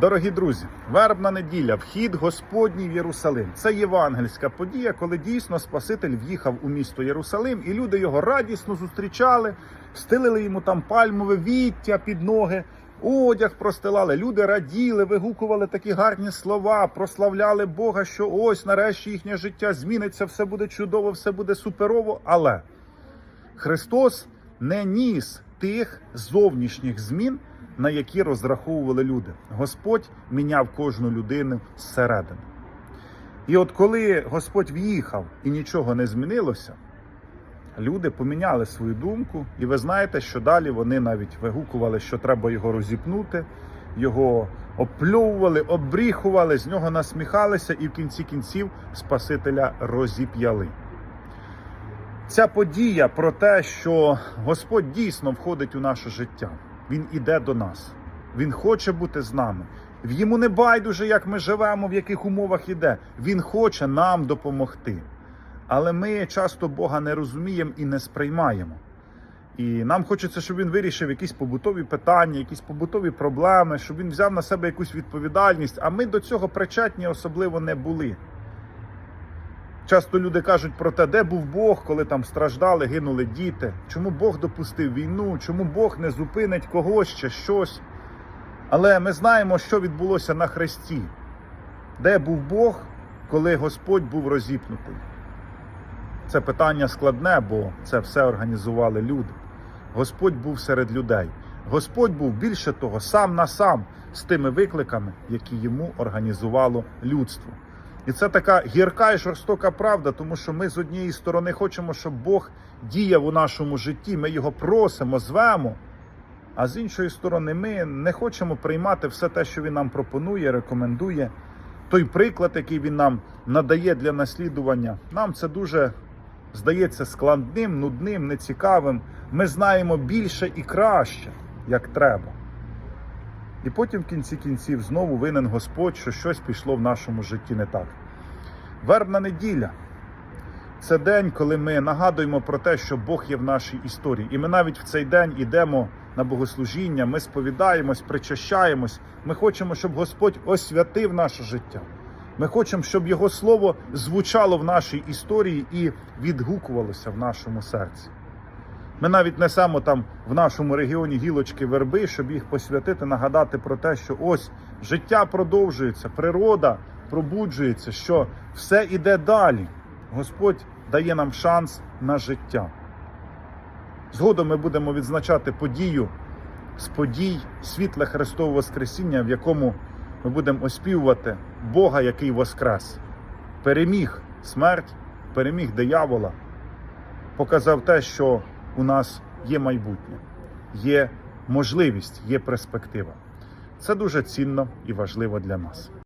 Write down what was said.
Дорогі друзі, вербна неділя, вхід Господній в Єрусалим. Це євангельська подія, коли дійсно Спаситель в'їхав у місто Єрусалим, і люди його радісно зустрічали, стелили йому там пальмове віття під ноги, одяг простилали. Люди раділи, вигукували такі гарні слова, прославляли Бога, що ось нарешті їхнє життя зміниться, все буде чудово, все буде суперово. Але Христос не ніс тих зовнішніх змін, на які розраховували люди. Господь міняв кожну людину зсередини. І от коли Господь в'їхав і нічого не змінилося, люди поміняли свою думку, і ви знаєте, що далі вони навіть вигукували, що треба його розіпнути, його опльовували, обріхували, з нього насміхалися, і в кінці кінців Спасителя розіп'яли. Ця подія про те, що Господь дійсно входить у наше життя. Він іде до нас. Він хоче бути з нами. Йому не байдуже, як ми живемо, в яких умовах іде. Він хоче нам допомогти. Але ми часто Бога не розуміємо і не сприймаємо. І нам хочеться, щоб він вирішив якісь побутові питання, якісь побутові проблеми, щоб він взяв на себе якусь відповідальність. А ми до цього причетні особливо не були. Часто люди кажуть про те, де був Бог, коли там страждали, гинули діти. Чому Бог допустив війну? Чому Бог не зупинить когось чи щось? Але ми знаємо, що відбулося на хресті. Де був Бог, коли Господь був розіпнутий? Це питання складне, бо це все організували люди. Господь був серед людей. Господь був більше того, сам на сам з тими викликами, які йому організувало людство. І це така гірка і жорстока правда, тому що ми з однієї сторони хочемо, щоб Бог діяв у нашому житті. Ми його просимо, звемо. А з іншої сторони, ми не хочемо приймати все те, що він нам пропонує, рекомендує. Той приклад, який він нам надає для наслідування, нам це дуже здається складним, нудним, нецікавим. Ми знаємо більше і краще, як треба. І потім в кінці кінців знову винен Господь, що щось пішло в нашому житті не так. Вербна неділя це день, коли ми нагадуємо про те, що Бог є в нашій історії. І ми навіть в цей день йдемо на богослужіння, ми сповідаємось, причащаємось. Ми хочемо, щоб Господь освятив наше життя. Ми хочемо, щоб Його слово звучало в нашій історії і відгукувалося в нашому серці. Ми навіть несемо там в нашому регіоні гілочки верби, щоб їх посвятити, нагадати про те, що ось життя продовжується, природа пробуджується, що все іде далі. Господь дає нам шанс на життя. Згодом ми будемо відзначати подію з подій світле Христового Воскресіння, в якому ми будемо оспівувати Бога, який воскрес, переміг смерть, переміг диявола, показав те, що у нас є майбутнє, є можливість, є перспектива. Це дуже цінно і важливо для нас.